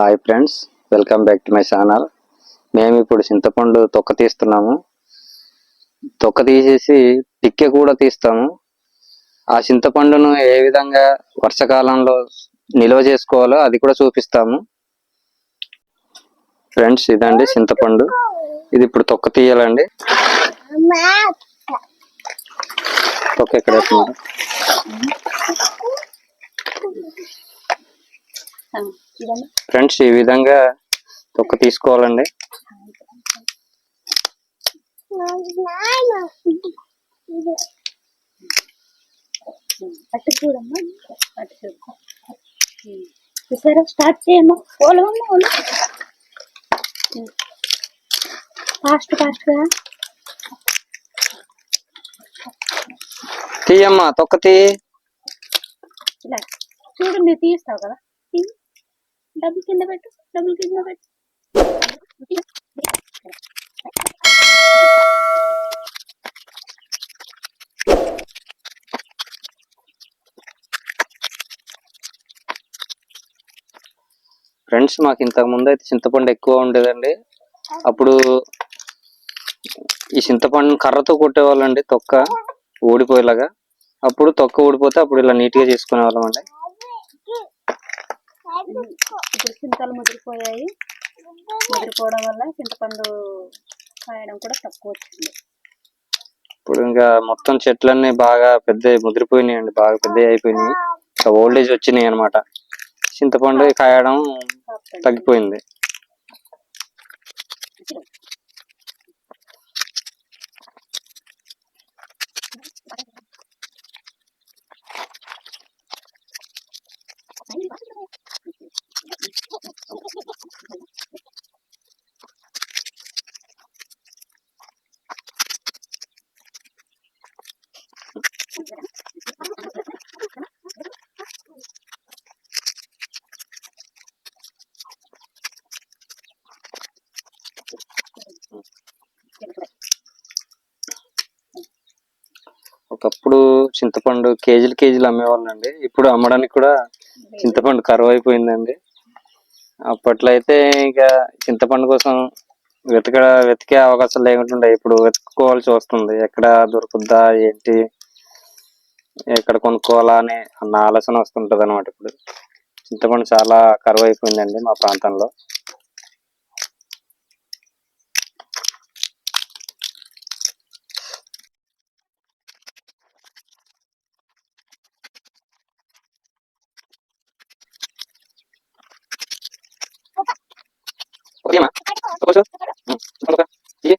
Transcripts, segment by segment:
Hi friends welcome back to my channel. మేము ఇప్పుడు చింతపండు తొక్క తీస్తున్నాము. తొక్క తీసేసి పిక్కె కూడా తీస్తాము. ఆ చింతపండును ఏ విధంగా వర్షాకాలంలో నిల్వ చేసుకోవాలో అది కూడా చూపిస్తాము. ఫ్రెండ్స్ ఇదండి చింతపండు. ఇది ఇప్పుడు తొక్క తీయాలండి. తొక్క ఎక్కడ వేస్తున్నారు? ఫ్రెండ్స్ ఈ విధంగా తొక్క తీసుకోవాలండి. పట్టు చూడమ్మా. చూసారా? స్టార్ట్ చేయమ్మా. ఓలు ఫాస్ట్ ఫాస్ట్గా తీయమ్మా తొక్క తీ. ఇలా. చూడు తీస్తావు కదా. తీ. డబ్బులు కింద పెట్టు డబ్బులు కింద పెట్టు. ఫ్రెండ్స్ మాకు ఇంతకు ముందు అయితే చింతపండు ఎక్కువ ఉండేదండి. అప్పుడు ఈ చింతపండు కర్రతో కొట్టేవాళ్ళండి తొక్క ఊడిపోయేలాగా. అప్పుడు తొక్క ఊడిపోతే అప్పుడు ఇలా నీట్గా చేసుకునే వాళ్ళం అండి ఇప్పుడు చింతలు ముదిరిపోయాయి. ముదిరిపోవడం వల్ల చింతపండు కాయడం కూడా తక్కువ వచ్చింది. ఇప్పుడు ఇంకా మొత్తం చెట్లన్నీ బాగా పెద్ద ముదిరిపోయినాయండి బాగా పెద్ద అయిపోయినాయి. ఇంకా ఓల్డేజ్ వచ్చినాయి అన్నమాట. చింతపండు కాయడం తగ్గిపోయింది. చింతపండు కేజీలు కేజీలు అమ్మేవాళ్ళండి. ఇప్పుడు అమ్మడానికి కూడా చింతపండు కరువు అయిపోయిందండి. అప్పట్లో అయితే ఇంకా చింతపండు కోసం వెతక వెతికే అవకాశం లేకుండా ఇప్పుడు వెతుక్కోవాల్సి వస్తుంది. ఎక్కడ దొరుకుద్దా ఏంటి ఎక్కడ కొనుక్కోవాలా అని అన్న ఆలోచన వస్తుంటుంది అనమాట ఇప్పుడు. చింతపండు చాలా కరువు అయిపోయిందండి మా ప్రాంతంలో. cosas. Sigue.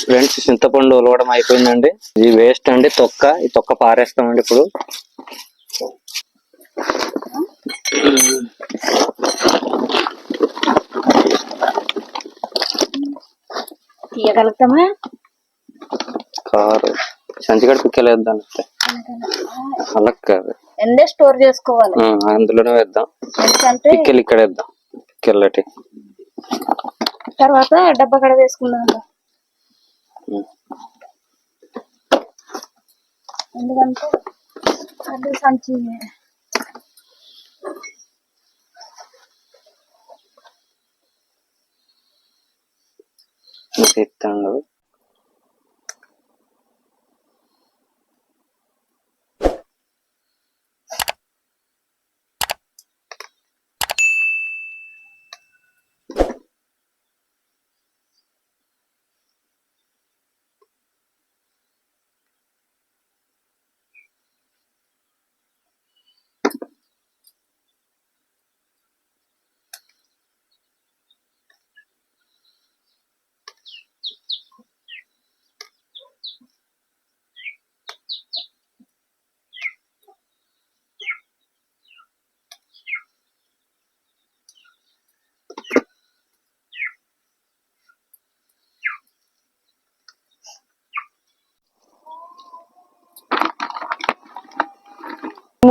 ఫ్రెండ్స్ చింతపండు ఉలవడం అయిపోయిందండి. ఇది వేస్ట్ అండి తొక్క ఈ తొక్క పారేస్తామండి ఇప్పుడు. తీయగలుగుతామా? కారు. సంచిగడ పిక్కలేద్దాం అలా కాదు ఎండే స్టోర్ చేసుకోవాలి? అందులోనే వేద్దాం. పిక్కలు ఇక్కడ వేద్దాం. పిక్కలటి తర్వాత డబ్బా కడ వేసుకుందాం. ఎందుకంటే అది సంచి తీస్తాడు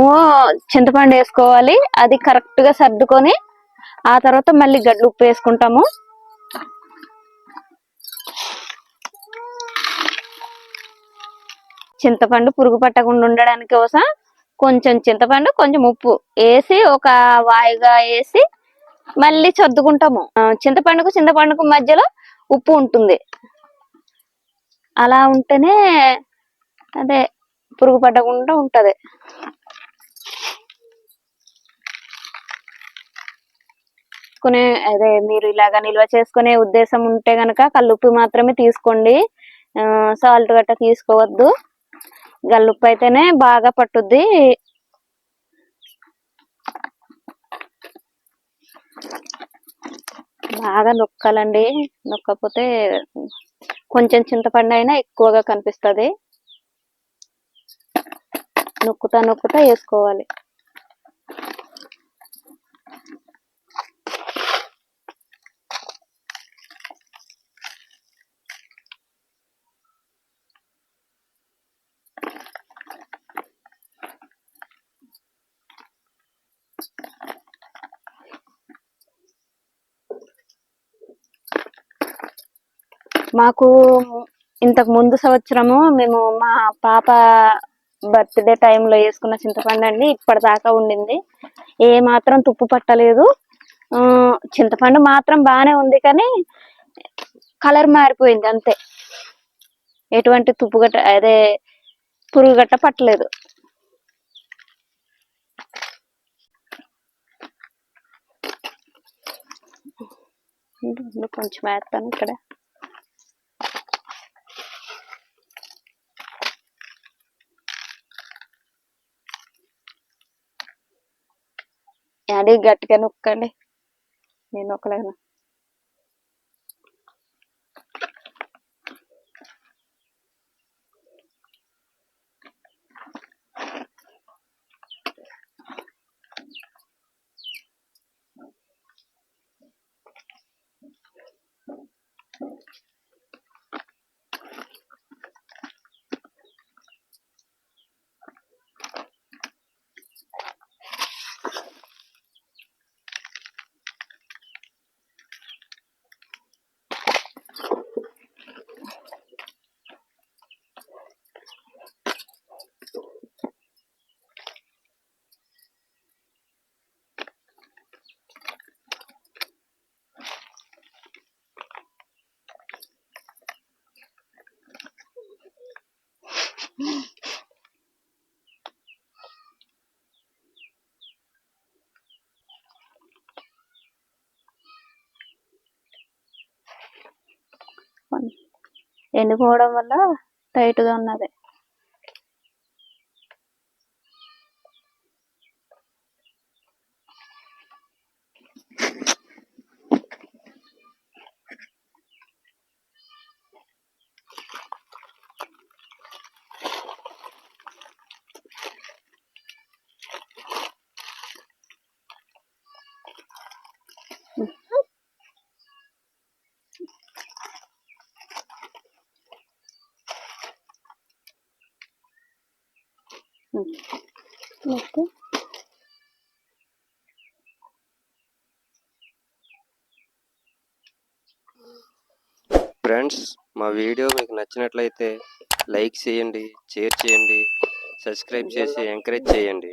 మనము చింతపండు వేసుకోవాలి. అది కరెక్ట్గా సర్దుకొని ఆ తర్వాత మళ్ళీ గడ్డలు ఉప్పు వేసుకుంటాము. చింతపండు పురుగు పట్టకుండా ఉండడానికి కోసం కొంచెం చింతపండు కొంచెం ఉప్పు వేసి ఒక వాయిగా వేసి మళ్ళీ సర్దుకుంటాము. చింతపండుకు చింతపండుకు మధ్యలో ఉప్పు ఉంటుంది. అలా ఉంటేనే అదే పురుగు పట్టకుండా ఉంటుంది. కొనే అదే మీరు ఇలాగా నిల్వ చేసుకునే ఉద్దేశం ఉంటే గనక కల్లుప్పు మాత్రమే తీసుకోండి. సాల్ట్ గట్ట తీసుకోవద్దు. గల్లుప్పు అయితేనే బాగా పట్టుద్ది. బాగా నొక్కాలండి. నొక్కపోతే కొంచెం చింతపండు అయినా ఎక్కువగా కనిపిస్తుంది. నొక్కుతా నొక్కుతా వేసుకోవాలి. మాకు ఇంతకు ముందు సంవత్సరము మేము మా పాప బర్త్డే టైంలో వేసుకున్న చింతపండు అండి ఇప్పటిదాకా ఉండింది. ఏ మాత్రం తుప్పు పట్టలేదు. చింతపండు మాత్రం బాగానే ఉంది కానీ కలర్ మారిపోయింది అంతే. ఎటువంటి తుప్పు గట్ట అదే పురుగు గట్ట పట్టలేదు. కొంచెం వేస్తాను ఇక్కడ. యాడీ గట్టిగా నొక్కండి. నేను నొక్కలేను. ఎండిపోవడం వల్ల టైట్గా ఉన్నది. ఓకే. ఫ్రెండ్స్ మా వీడియో మీకు నచ్చినట్లయితే లైక్ చేయండి షేర్ చేయండి సబ్స్క్రైబ్ చేసి ఎంకరేజ్ చేయండి.